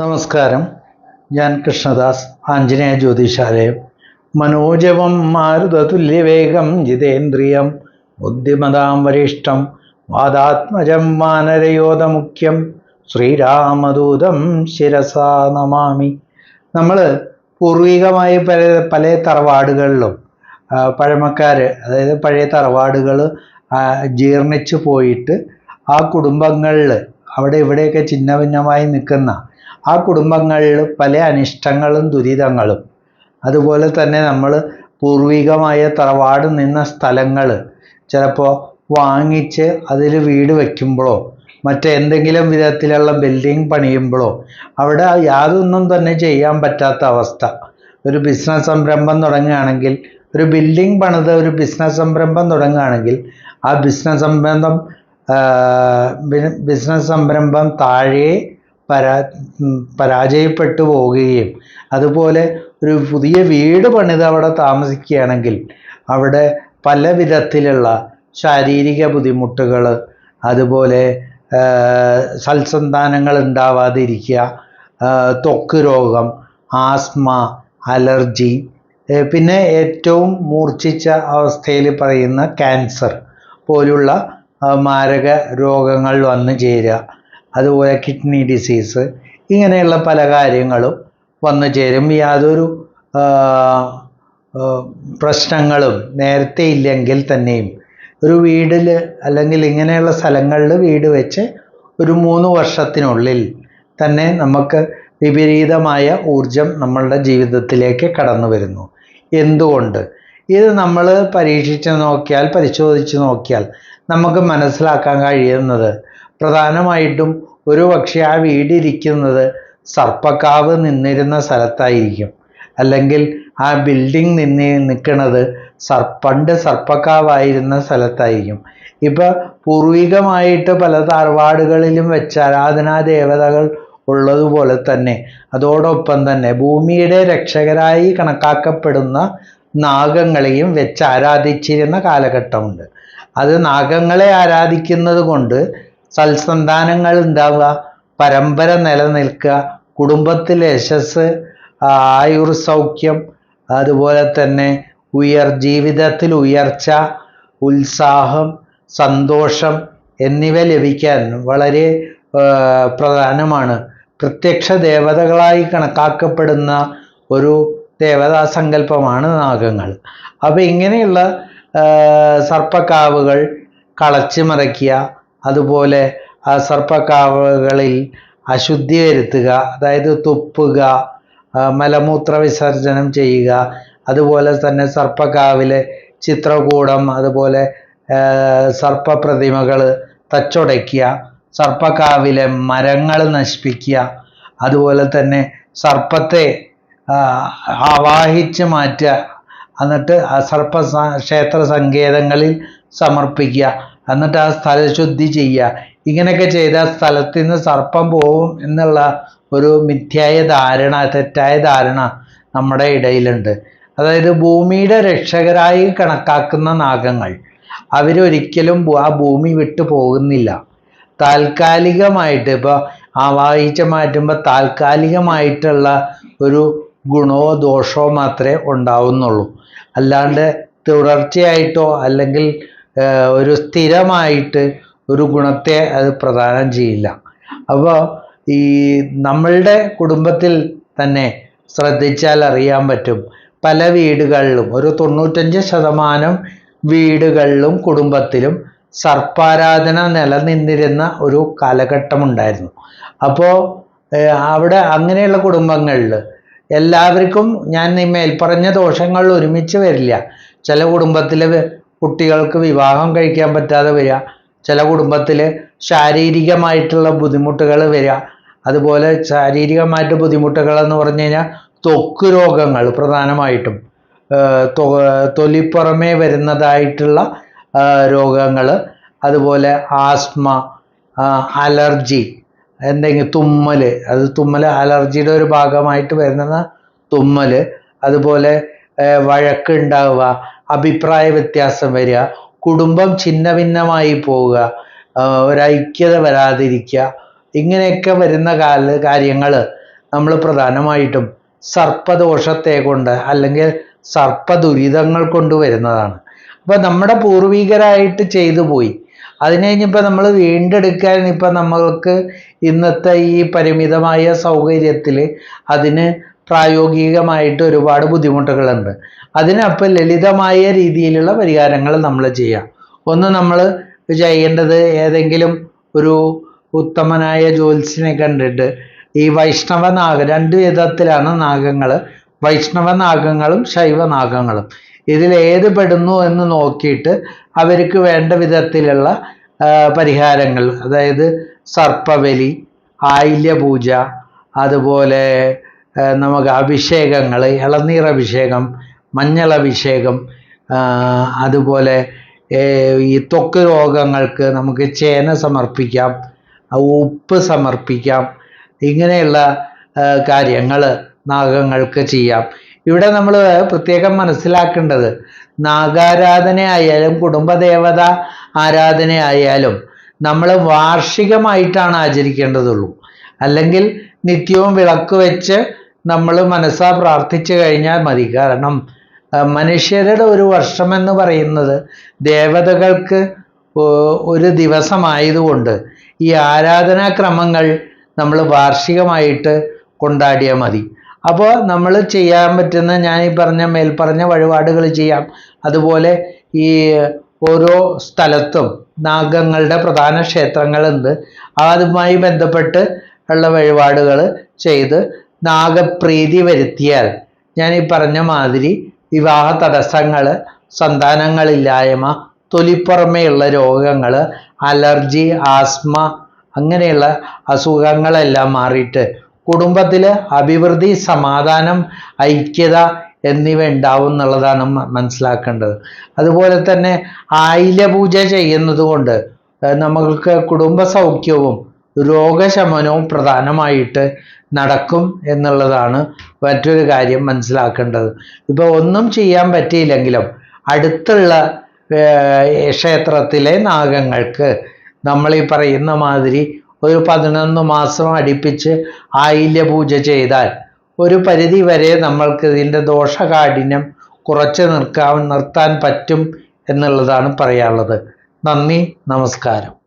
നമസ്കാരം. ഞാൻ കൃഷ്ണദാസ് ആഞ്ജനേയ ജ്യോതിഷാലയം മനോജവം മാരുതതുല്യവേഗം ജിതേന്ദ്രിയം ബുദ്ധിമതാം വരിഷ്ഠം വാദാത്മജം വാനരയോധമുഖ്യം ശ്രീരാമദൂതം ശിരസാ നമാമി. നമ്മൾ പൂർവികമായി പല പല തറവാടുകളിലും പഴമക്കാർ അതായത് പഴയ തറവാടുകൾ ജീർണിച്ചു പോയിട്ട് ആ കുടുംബങ്ങളിൽ അവിടെ ഇവിടെയൊക്കെ ചിന്ന ഭിന്നമായി നിൽക്കുന്ന ആ കുടുംബങ്ങളിൽ പല അനിഷ്ടങ്ങളും ദുരിതങ്ങളും. അതുപോലെ തന്നെ നമ്മൾ പൂർവികമായ തറവാട് നിന്ന സ്ഥലങ്ങൾ ചിലപ്പോൾ വാങ്ങിച്ച് അതിൽ വീട് വയ്ക്കുമ്പോഴോ മറ്റെന്തെങ്കിലും വിധത്തിലുള്ള ബിൽഡിംഗ് പണിയുമ്പോഴോ അവിടെ യാതൊന്നും തന്നെ ചെയ്യാൻ പറ്റാത്ത അവസ്ഥ. ഒരു ബിസിനസ് സംരംഭം തുടങ്ങുകയാണെങ്കിൽ ഒരു ബിൽഡിംഗ് പണിത് ഒരു ബിസിനസ് സംരംഭം തുടങ്ങുകയാണെങ്കിൽ ആ ബിസിനസ് സംരംഭം ബിസിനസ് സംരംഭം താഴെ പരാ പരാജയപ്പെട്ടു പോവുകയും അതുപോലെ ഒരു പുതിയ വീട് പണിത് അവിടെ താമസിക്കുകയാണെങ്കിൽ അവിടെ പല വിധത്തിലുള്ള ശാരീരിക ബുദ്ധിമുട്ടുകൾ അതുപോലെ സൽസന്താനങ്ങൾ ഉണ്ടാവാതിരിക്കുക ത്വക്ക് രോഗം ആസ്മ അലർജി പിന്നെ ഏറ്റവും മൂർച്ഛിച്ച അവസ്ഥയിൽ പറയുന്ന ക്യാൻസർ പോലുള്ള മാരക രോഗങ്ങൾ വന്നു ചേരുക. അതുപോലെ കിഡ്നി ഡിസീസ് ഇങ്ങനെയുള്ള പല കാര്യങ്ങളും വന്നു ചേരും. യാതൊരു പ്രശ്നങ്ങളും നേരത്തെ ഇല്ലെങ്കിൽ തന്നെയും ഒരു വീടിൽ അല്ലെങ്കിൽ ഇങ്ങനെയുള്ള സ്ഥലങ്ങളിൽ വീട് വെച്ച് ഒരു മൂന്ന് വർഷത്തിനുള്ളിൽ തന്നെ നമുക്ക് വിപരീതമായ ഊർജം നമ്മളുടെ ജീവിതത്തിലേക്ക് കടന്നു വരുന്നു. എന്തുകൊണ്ട്? ഇത് നമ്മൾ പരീക്ഷിച്ച് നോക്കിയാൽ പരിശോധിച്ച് നോക്കിയാൽ നമുക്ക് മനസ്സിലാക്കാൻ കഴിയുന്നത് പ്രധാനമായിട്ടും ഒരു പക്ഷേ ആ വീടിരിക്കുന്നത് സർപ്പക്കാവ് നിന്നിരുന്ന സ്ഥലത്തായിരിക്കും. അല്ലെങ്കിൽ ആ ബിൽഡിംഗ് നിന്ന് നിൽക്കുന്നത് സർ പണ്ട് സർപ്പക്കാവായിരുന്ന സ്ഥലത്തായിരിക്കും. ഇപ്പം പൂർവികമായിട്ട് പല തറവാടുകളിലും വെച്ച ആരാധനാ ദേവതകൾ ഉള്ളതുപോലെ തന്നെ അതോടൊപ്പം തന്നെ ഭൂമിയുടെ രക്ഷകരായി കണക്കാക്കപ്പെടുന്ന നാഗങ്ങളെയും വെച്ച് ആരാധിച്ചിരുന്ന കാലഘട്ടമുണ്ട്. അത് നാഗങ്ങളെ ആരാധിക്കുന്നത് കൊണ്ട് സൽസന്താനങ്ങൾ ഉണ്ടാവുക പരമ്പര നിലനിൽക്കുക കുടുംബത്തിലെ യശസ് ആയുർ സൗഖ്യം അതുപോലെ തന്നെ ഉയർ ജീവിതത്തിൽ ഉയർച്ച ഉത്സാഹം സന്തോഷം എന്നിവ ലഭിക്കാൻ വളരെ പ്രധാനമാണ്. പ്രത്യക്ഷ ദേവതകളായി കണക്കാക്കപ്പെടുന്ന ഒരു ദേവതാ സങ്കല്പമാണ് നാഗങ്ങൾ. അപ്പോൾ ഇങ്ങനെയുള്ള സർപ്പക്കാവുകൾ കളച്ചു മറയ്ക്കുക അതുപോലെ ആ സർപ്പക്കാവുകളിൽ അശുദ്ധി വരുത്തുക അതായത് തുപ്പുക മലമൂത്ര വിസർജനം ചെയ്യുക അതുപോലെ തന്നെ സർപ്പക്കാവിലെ ചിത്രകൂടം അതുപോലെ സർപ്പപ്രതിമകൾ തച്ചുടയ്ക്കുക സർപ്പക്കാവിലെ മരങ്ങൾ നശിപ്പിക്കുക അതുപോലെ തന്നെ സർപ്പത്തെ ആവാഹിച്ച് മാറ്റുക എന്നിട്ട് ആ സർപ്പ ക്ഷേത്ര സങ്കേതങ്ങളിൽ സമർപ്പിക്കുക. എന്നിട്ട് ആ സ്ഥലശുദ്ധി ചെയ്യുക. ഇങ്ങനെയൊക്കെ ചെയ്താൽ സ്ഥലത്ത് നിന്ന് സർപ്പം പോവും എന്നുള്ള ഒരു മിഥ്യായ ധാരണ തെറ്റായ ധാരണ നമ്മുടെ ഇടയിലുണ്ട്. അതായത് ഭൂമിയുടെ രക്ഷകരായി കണക്കാക്കുന്ന നാഗങ്ങൾ അവരൊരിക്കലും ആ ഭൂമി വിട്ടു പോകുന്നില്ല. താൽക്കാലികമായിട്ട് ഇപ്പോൾ ആവാഹിച്ച മാറ്റുമ്പോൾ താൽക്കാലികമായിട്ടുള്ള ഒരു ഗുണമോ ദോഷമോ മാത്രമേ ഉണ്ടാവുന്നുള്ളൂ. അല്ലാണ്ട് തുടർച്ചയായിട്ടോ അല്ലെങ്കിൽ ഒരു സ്ഥിരമായിട്ട് ഒരു ഗുണത്തെ അത് പ്രദാനം ചെയ്യില്ല. അപ്പോൾ ഈ നമ്മളുടെ കുടുംബത്തിൽ തന്നെ ശ്രദ്ധിച്ചാൽ അറിയാൻ പറ്റും. പല വീടുകളിലും ഒരു തൊണ്ണൂറ്റഞ്ച് ശതമാനം വീടുകളിലും കുടുംബത്തിലും സർപ്പാരാധന നിലനിന്നിരുന്ന ഒരു കാലഘട്ടമുണ്ടായിരുന്നു. അപ്പോൾ അവിടെ അങ്ങനെയുള്ള കുടുംബങ്ങളിൽ എല്ലാവർക്കും ഞാൻ ഈ മേൽപ്പറഞ്ഞ ദോഷങ്ങൾ ഒരുമിച്ച് വരില്ല. ചില കുടുംബത്തിലെ കുട്ടികൾക്ക് വിവാഹം കഴിക്കാൻ പറ്റാതെ വരിക. ചില കുടുംബത്തിൽ ശാരീരികമായിട്ടുള്ള ബുദ്ധിമുട്ടുകൾ വരിക. അതുപോലെ ശാരീരികമായിട്ട് ബുദ്ധിമുട്ടുകൾ എന്ന് പറഞ്ഞു കഴിഞ്ഞാൽ ത്വക്ക് രോഗങ്ങൾ പ്രധാനമായിട്ടും. തൊലിപ്പുറമേ വരുന്നതായിട്ടുള്ള രോഗങ്ങൾ അതുപോലെ ആസ്മ അലർജി എന്തെങ്കിലും തുമ്മൽ അത് തുമ്മൽ അലർജിയുടെ ഒരു ഭാഗമായിട്ട് വരുന്ന തുമ്മൽ അതുപോലെ ഏഹ് വഴക്ക് ഉണ്ടാവുക. അഭിപ്രായ വ്യത്യാസം വരിക കുടുംബം ഛിന്ന ഭിന്നമായി പോവുക ഒരു ഒരൈക്യത വരാതിരിക്കുക ഇങ്ങനെയൊക്കെ വരുന്ന കാല കാര്യങ്ങൾ നമ്മൾ പ്രധാനമായിട്ടും സർപ്പദോഷത്തെ കൊണ്ട് അല്ലെങ്കിൽ സർപ്പദുരിതങ്ങൾ കൊണ്ട് വരുന്നതാണ്. അപ്പൊ നമ്മുടെ പൂർവികരായിട്ട് ചെയ്തു പോയി. അതിന് കഴിഞ്ഞിപ്പോൾ നമ്മൾ വീണ്ടെടുക്കാൻ ഇപ്പം നമ്മൾക്ക് ഇന്നത്തെ ഈ പരിമിതമായ സൗകര്യത്തിൽ അതിന് പ്രായോഗികമായിട്ട് ഒരുപാട് ബുദ്ധിമുട്ടുകളുണ്ട്. അതിനപ്പം ലളിതമായ രീതിയിലുള്ള പരിഹാരങ്ങൾ നമ്മൾ ചെയ്യാം. ഒന്ന് നമ്മൾ ചെയ്യേണ്ടത് ഏതെങ്കിലും ഒരു ഉത്തമനായ ജ്യോത്സ്യനെ കണ്ടിട്ട് ഈ വൈഷ്ണവ നാഗ രണ്ട് വിധത്തിലാണ് നാഗങ്ങൾ വൈഷ്ണവ നാഗങ്ങളും ശൈവ നാഗങ്ങളും. ഇതിൽ ഏത് പെടുന്നു എന്ന് നോക്കിയിട്ട് അവർക്ക് വേണ്ട വിധത്തിലുള്ള പരിഹാരങ്ങൾ. അതായത് സർപ്പബലി ആയില്യപൂജ അതുപോലെ നമുക്ക് അഭിഷേകങ്ങൾ ഇളനീർ അഭിഷേകം അഭിഷേകം അതുപോലെ ഈ ത്വക്ക് രോഗങ്ങൾക്ക് നമുക്ക് ചേന സമർപ്പിക്കാം ഉപ്പ് സമർപ്പിക്കാം ഇങ്ങനെയുള്ള കാര്യങ്ങൾ നാഗങ്ങൾക്ക് ചെയ്യാം. ഇവിടെ നമ്മൾ പ്രത്യേകം മനസ്സിലാക്കേണ്ടത് നാഗാരാധനയായാലും കുടുംബദേവത ആരാധനയായാലും നമ്മൾ വാർഷികമായിട്ടാണ് ആചരിക്കേണ്ടതുള്ളൂ. അല്ലെങ്കിൽ നിത്യവും വിളക്ക് വെച്ച് നമ്മൾ മനസ്സാ പ്രാർത്ഥിച്ചു കഴിഞ്ഞാൽ മതി. കാരണം മനുഷ്യരുടെ ഒരു വർഷം എന്ന് പറയുന്നത് ദേവതകൾക്ക് ഒരു ദിവസമായതുകൊണ്ട് ഈ ആരാധനാക്രമങ്ങൾ നമ്മൾ വാർഷികമായിട്ട് കൊണ്ടാടിയാൽ മതി. അപ്പോൾ നമ്മൾ ചെയ്യാൻ പറ്റുന്ന ഞാൻ ഈ പറഞ്ഞ മേൽപ്പറഞ്ഞ വഴിപാടുകൾ ചെയ്യാം. അതുപോലെ ഈ ഓരോ സ്ഥലത്തും നാഗങ്ങളുടെ പ്രധാന ക്ഷേത്രങ്ങളുണ്ട്. അതുമായി ബന്ധപ്പെട്ട് ഉള്ള വഴിപാടുകൾ ചെയ്ത് നാഗപ്രീതി വരുത്തിയാൽ ഞാൻ ഈ പറഞ്ഞ മാതിരി വിവാഹ തടസ്സങ്ങൾ സന്താനങ്ങളില്ലായ്മ തൊലിപ്പുറമേയുള്ള രോഗങ്ങൾ അലർജി ആസ്മ അങ്ങനെയുള്ള അസുഖങ്ങളെല്ലാം മാറിയിട്ട് കുടുംബത്തിൽ അഭിവൃദ്ധി സമാധാനം ഐക്യത എന്നിവ ഉണ്ടാവും എന്നുള്ളതാണ് മനസ്സിലാക്കേണ്ടത്. അതുപോലെ തന്നെ ആയില്യപൂജ ചെയ്യുന്നത് കൊണ്ട് നമ്മൾക്ക് കുടുംബ സൗഖ്യവും രോഗശമനവും പ്രധാനമായിട്ട് നടക്കും എന്നുള്ളതാണ് മറ്റൊരു കാര്യം മനസ്സിലാക്കേണ്ടത്. ഇപ്പൊ ഒന്നും ചെയ്യാൻ പറ്റിയില്ലെങ്കിലും അടുത്തുള്ള ക്ഷേത്രത്തിലെ നാഗങ്ങൾക്ക് നമ്മൾ ഈ പറയുന്ന മാതിരി ഒരു പതിനൊന്ന് മാസം അടുപ്പിച്ച് ആയില്യ പൂജ ചെയ്താൽ ഒരു പരിധി വരെ നമ്മൾക്ക് ഇതിന്റെ ദോഷകാഠിന്യം കുറച്ച് നിർക്കാൻ നിർത്താൻ പറ്റും എന്നുള്ളതാണ് പറയാനുള്ളത്. നന്ദി നമസ്കാരം.